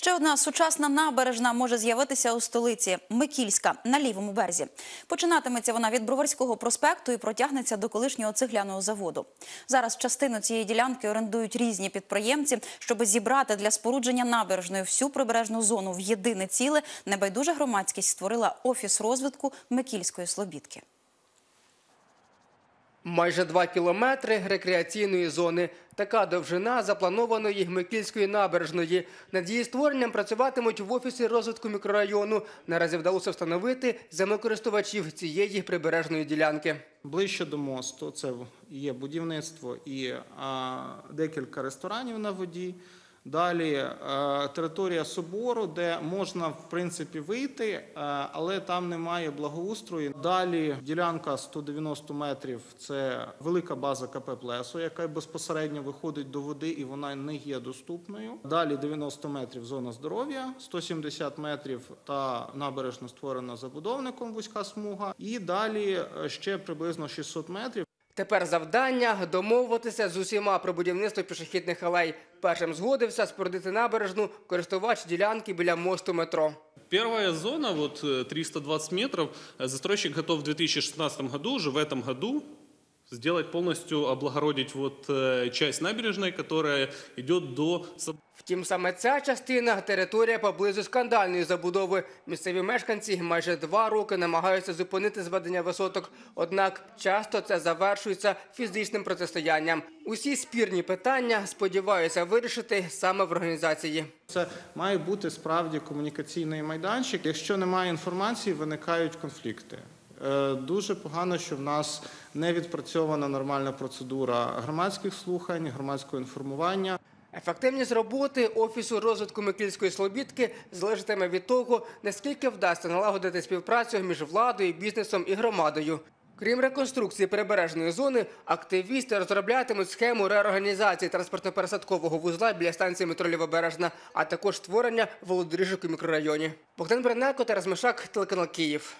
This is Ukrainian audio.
Ще одна сучасна набережна може з'явитися у столиці Микільська на лівому березі. Починатиметься вона від Броварського проспекту і протягнеться до колишнього цегляного заводу. Зараз частину цієї ділянки орендують різні підприємці, щоб зібрати для спорудження набережної всю прибережну зону в єдине ціле. Небайдужа громадськість створила офіс розвитку Микільської Слобідки. Майже два кілометри рекреаційної зони. Така довжина запланованої Микільської набережної. Над її створенням працюватимуть в офісі розвитку мікрорайону. Наразі вдалося встановити землекористувачів цієї прибережної ділянки. Ближче до мосту це є будівництво і декілька ресторанів на воді. Далі е, територія собору, де можна в принципі вийти, е, але там немає благоустрою. Далі ділянка 190 метрів. Це велика база КП Плесо, яка безпосередньо виходить до води, і вона не є доступною. Далі 90 метрів зона здоров'я, 170 метрів та набережна створена забудовником вузька смуга. І далі е, ще приблизно 600 метрів. Тепер завдання домовитися з усіма про будівництво пішохідних алей. Першим згодився спорудити набережну користувач ділянки біля мосту метро. Первая зона, вот э, 320 метров, э, застройщик готов в 2016 году, уже в этом году, сделать полностью, облагородить вот э, часть набережной, которая идет до Втім, саме ця частина територія поблизу скандальної забудови. Місцеві мешканці майже два роки намагаються зупинити зведення висоток. Однак часто це завершується фізичним протистоянням. Усі спірні питання сподіваються вирішити саме в організації. Це має бути справді комунікаційний майданчик. Якщо немає інформації, виникають конфлікти. Е, Дуже погано, що в нас не відпрацьована нормальна процедура громадських слухань, громадського інформування. Ефективність роботи офісу розвитку Микільської Слобідки залежатиме від того, наскільки вдасться налагодити співпрацю між владою, бізнесом і громадою. Крім реконструкції прибережної зони, активісти розроблятимуть схему реорганізації транспортно-пересадкового вузла біля станції метро Лівобережна, а також створення володоріжок у мікрорайоні. Богдан Бренеко, Тарас Мишак, телеканал Київ.